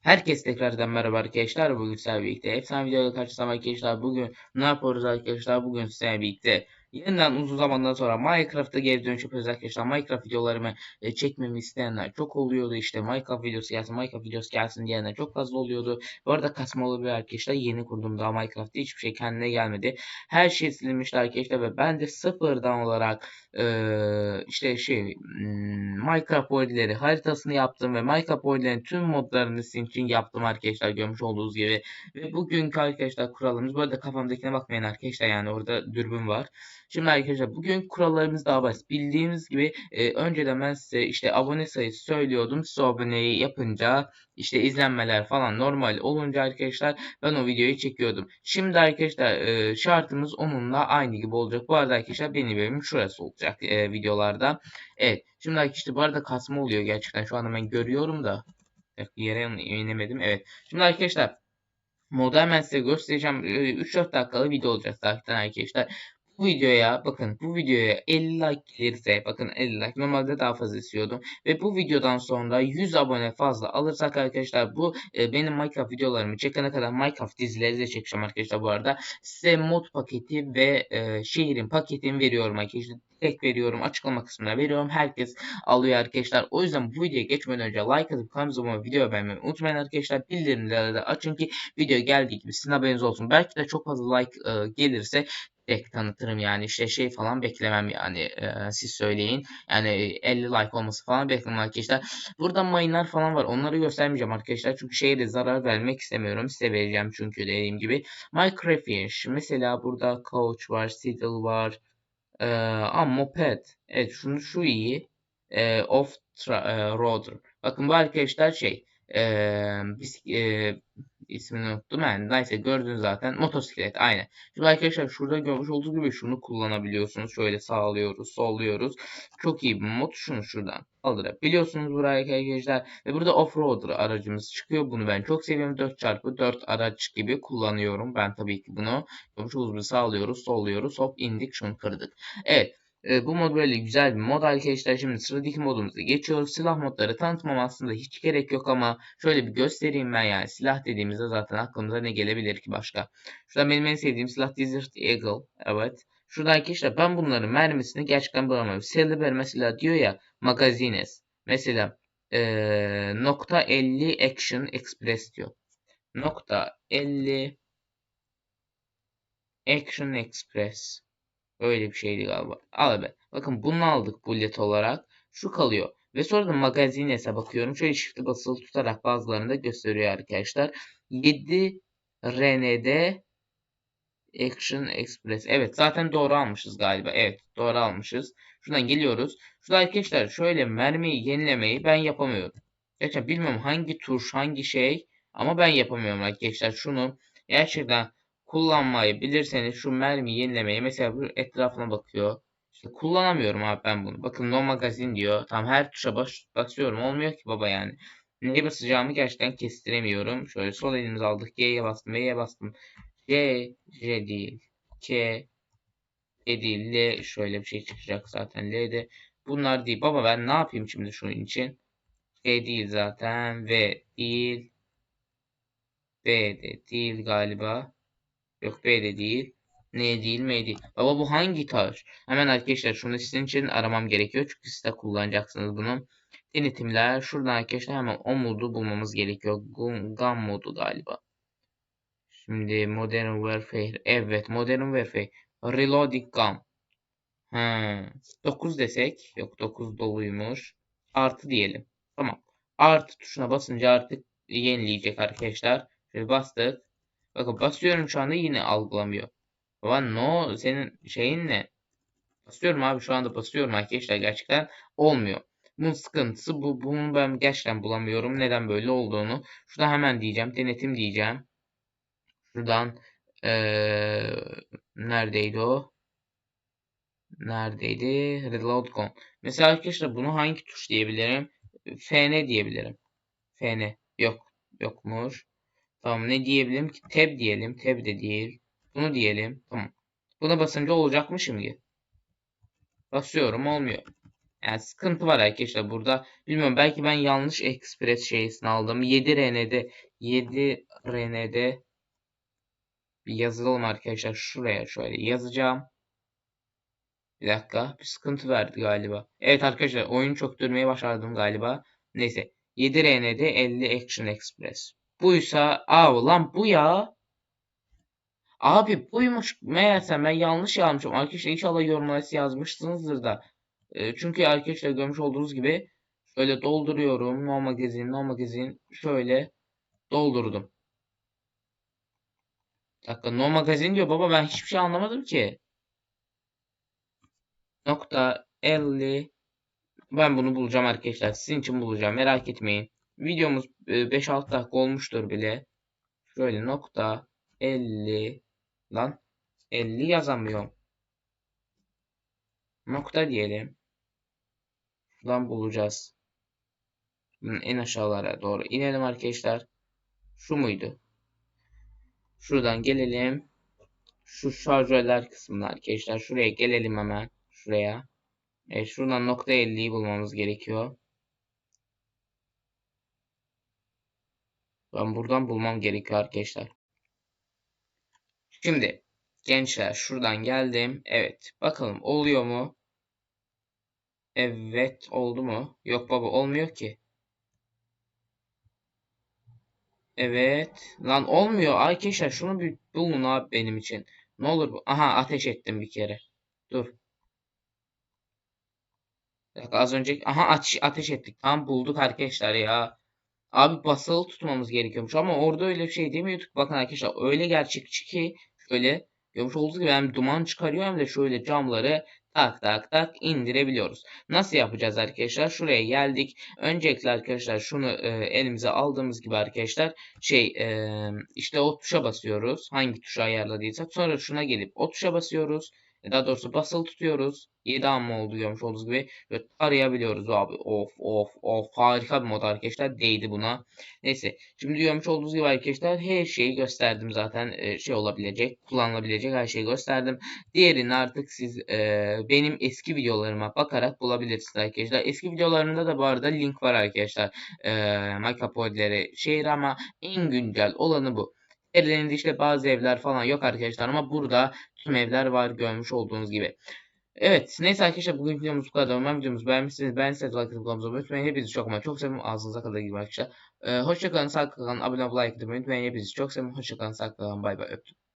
Herkes tekrardan merhaba arkadaşlar. Bugün sizlerle birlikte efsane videoyla karşınızdayım arkadaşlar. Bugün ne yapıyoruz arkadaşlar? Bugün sizlerle birlikte yeniden uzun zamandan sonra Minecraft'a geri dönüş yapıyoruz arkadaşlar. Minecraft videolarımı e, çekmemi isteyenler çok oluyordu. İşte Minecraft videosu gelsin, Minecraft videosu gelsin diyenler çok fazla oluyordu. Bu arada kasma olabilir arkadaşlar. Yeni kurdum daha Minecraft'ta hiçbir şey kendine gelmedi. Her şey silinmişti arkadaşlar ve ben de sıfırdan olarak e, işte şey hmm, Minecraft boyutları haritasını yaptım ve Minecraft boyutlarının tüm modlarını sizin için yaptım arkadaşlar görmüş olduğunuz gibi. Ve bugünkü arkadaşlar kuralımız bu arada kafamdakine bakmayın arkadaşlar yani orada dürbün var. Şimdi arkadaşlar bugün kurallarımız daha basit. Bildiğiniz gibi e, önceden ben size işte abone sayısı söylüyordum. Siz aboneyi yapınca işte izlenmeler falan normal olunca arkadaşlar ben o videoyu çekiyordum. Şimdi arkadaşlar e, şartımız onunla aynı gibi olacak. Bu arada arkadaşlar benim evim şurası olacak e, videolarda. Evet. Şimdi arkadaşlar bu arada kasma oluyor gerçekten. Şu anda ben görüyorum da. Yere inemedim. Evet. Şimdi arkadaşlar modu hemen size göstereceğim. E, 3-4 dakikalık video olacak zaten arkadaşlar. Bu videoya bakın bu videoya 50 like gelirse bakın 50 like normalde daha fazla istiyordum. Ve bu videodan sonra 100 abone fazla alırsak arkadaşlar bu e, benim Minecraft videolarımı çekene kadar Minecraft dizileri de çekeceğim arkadaşlar bu arada. Size mod paketi ve e, şehrin paketini veriyorum arkadaşlar. Direkt veriyorum açıklama kısmına veriyorum. Herkes alıyor arkadaşlar. O yüzden bu videoya geçmeden önce like atıp kanalımıza abone video beğenmeyi unutmayın arkadaşlar. Bildirimleri de açın ki video geldiği gibi sizin haberiniz olsun. Belki de çok fazla like e, gelirse direkt tanıtırım yani işte şey falan beklemem yani e, siz söyleyin. Yani 50 like olması falan beklemem arkadaşlar. Burada mayınlar falan var. Onları göstermeyeceğim arkadaşlar. Çünkü şeye de zarar vermek istemiyorum. Size vereceğim çünkü dediğim gibi. Minecraft Fish. Mesela burada Couch var. Siddle var. E, ama Moped. Evet şunu şu iyi. E, off e, roader. Bakın bu arkadaşlar şey. E, bis, e, ismini unuttum. Yani neyse gördünüz zaten. Motosiklet aynen. Şimdi arkadaşlar şurada görmüş olduğunuz gibi şunu kullanabiliyorsunuz. Şöyle sağlıyoruz, solluyoruz. Çok iyi bir mod. Şunu şuradan aldırabiliyorsunuz buraya arkadaşlar. Ve burada off-roader aracımız çıkıyor. Bunu ben çok seviyorum. 4x4 araç gibi kullanıyorum. Ben tabii ki bunu görmüş olduğunuz gibi sağlıyoruz, solluyoruz. Hop indik şunu kırdık. Evet. E, bu mod böyle güzel bir mod arkadaşlar. Şimdi sıradaki modumuza geçiyoruz. Silah modları tanıtmam aslında hiç gerek yok ama şöyle bir göstereyim ben yani. Silah dediğimizde zaten aklımıza ne gelebilir ki başka. Şurada benim en sevdiğim silah Desert Eagle. Evet. Şurada arkadaşlar ben bunların mermisini gerçekten bulamıyorum. Silver mesela diyor ya magazines. Mesela e, nokta 50 Action Express diyor. Nokta 50 Action Express. Öyle bir şeydi galiba. Al be. Bakın bunu aldık bullet olarak. Şu kalıyor. Ve sonra da magazinese bakıyorum. Şöyle shift'i basılı tutarak bazılarını da gösteriyor arkadaşlar. 7 RND Action Express. Evet zaten doğru almışız galiba. Evet doğru almışız. Şuradan geliyoruz. Şurada arkadaşlar şöyle mermiyi yenilemeyi ben yapamıyorum. Gerçekten bilmiyorum hangi tuş hangi şey ama ben yapamıyorum arkadaşlar. Şunu gerçekten kullanmayı bilirseniz şu mermi yenilemeyi mesela bu etrafına bakıyor. İşte kullanamıyorum abi ben bunu. Bakın no magazin diyor. Tam her tuşa bas basıyorum. Olmuyor ki baba yani. Neye basacağımı gerçekten kestiremiyorum. Şöyle sol elimizi aldık. G'ye bastım. V'ye bastım. C, C değil. K, E değil. L şöyle bir şey çıkacak zaten. L'de bunlar değil. Baba ben ne yapayım şimdi şunun için? C değil zaten. V değil. B de değil galiba. Yok B de değil. N değil M. Baba bu hangi taş? Hemen arkadaşlar şunu sizin için aramam gerekiyor. Çünkü siz de kullanacaksınız bunu. Denetimler. Şuradan arkadaşlar hemen o modu bulmamız gerekiyor. Gun modu galiba. Şimdi Modern Warfare. Evet Modern Warfare. Reloading Gun. Ha. 9 desek. Yok 9 doluymuş. Artı diyelim. Tamam. Artı tuşuna basınca artık yenileyecek arkadaşlar. Şöyle bastık. Bakın basıyorum şu anda yine algılamıyor. Baba no senin şeyin ne? Basıyorum abi şu anda basıyorum arkadaşlar gerçekten olmuyor. Bunun sıkıntısı bu. Bunu ben gerçekten bulamıyorum. Neden böyle olduğunu. Şurada hemen diyeceğim. Denetim diyeceğim. Şuradan ee, neredeydi o? Neredeydi? Reload con. Mesela arkadaşlar bunu hangi tuş diyebilirim? FN diyebilirim. FN. Yok. Yokmuş. Tamam ne diyebilirim ki? Tab diyelim. Tab de değil. Bunu diyelim. Tamam. Buna basınca olacak mı şimdi? Basıyorum olmuyor. Yani sıkıntı var arkadaşlar burada. Bilmiyorum belki ben yanlış Express şeysini aldım. 7 RN'de 7 RN'de bir yazalım arkadaşlar. Şuraya şöyle yazacağım. Bir dakika. Bir sıkıntı verdi galiba. Evet arkadaşlar oyunu çok dönmeye başardım galiba. Neyse. 7 RN'de 50 Action Express. Buysa aa lan bu ya. Abi buymuş. Meğerse ben yanlış yazmışım. Arkadaşlar inşallah yorumlara yazmışsınızdır da. E, çünkü arkadaşlar görmüş olduğunuz gibi şöyle dolduruyorum. No magazin, no magazin. Şöyle doldurdum. Bir dakika no magazin diyor baba ben hiçbir şey anlamadım ki. Nokta 50 ben bunu bulacağım arkadaşlar. Sizin için bulacağım. Merak etmeyin. Videomuz e, 5-6 dakika olmuştur bile. Şöyle nokta 50 lan 50 yazamıyorum. Nokta diyelim. Şuradan bulacağız. En aşağılara doğru inelim arkadaşlar. Şu muydu? Şuradan gelelim. Şu şarjörler kısmına arkadaşlar. Şuraya gelelim hemen. Şuraya. Evet şuradan nokta 50'yi bulmamız gerekiyor. Ben buradan bulmam gerekiyor arkadaşlar. Şimdi gençler şuradan geldim. Evet. Bakalım oluyor mu? Evet oldu mu? Yok baba olmuyor ki. Evet. Lan olmuyor. Arkadaşlar şunu bir bulun abi benim için. Ne olur bu. Aha ateş ettim bir kere. Dur. Az önce aha ateş ettik. Tam bulduk arkadaşlar ya. Abi basılı tutmamız gerekiyormuş ama orada öyle bir şey demiyorduk. Bakın arkadaşlar öyle gerçekçi ki şöyle görmüş olduğunuz gibi hem duman çıkarıyor hem de şöyle camları tak tak tak indirebiliyoruz. Nasıl yapacağız arkadaşlar? Şuraya geldik. Öncelikle arkadaşlar şunu e, elimize aldığımız gibi arkadaşlar şey e, işte o tuşa basıyoruz. Hangi tuşa ayarladıysak. Sonra şuna gelip o tuşa basıyoruz. Daha doğrusu basılı tutuyoruz. 7 amma oldu görmüş olduğunuz gibi. Ve arayabiliyoruz abi. Of of of. Harika bir mod arkadaşlar. Değdi buna. Neyse. Şimdi görmüş olduğunuz gibi arkadaşlar her şeyi gösterdim zaten. Ee, şey olabilecek. Kullanılabilecek her şeyi gösterdim. Diğerini artık siz e, benim eski videolarıma bakarak bulabilirsiniz arkadaşlar. Eski videolarımda da bu arada link var arkadaşlar. E, Minecraft şehir ama en güncel olanı bu. Serilerinde işte bazı evler falan yok arkadaşlar ama burada tüm evler var görmüş olduğunuz gibi. Evet neyse arkadaşlar bugün videomuz bu kadar. Umarım videomuzu beğenmişsiniz. Beğendiyseniz like atıp kanalımıza olmayı Hepinizi çok ama çok seviyorum. Ağzınıza kadar gibi arkadaşlar. Ee, hoşçakalın. Sağlıklı kalın. Abone olup like atmayı unutmayın. Hepinizi çok seviyorum. Hoşçakalın. Sağlıklı kalın. Bay bay. Öptüm.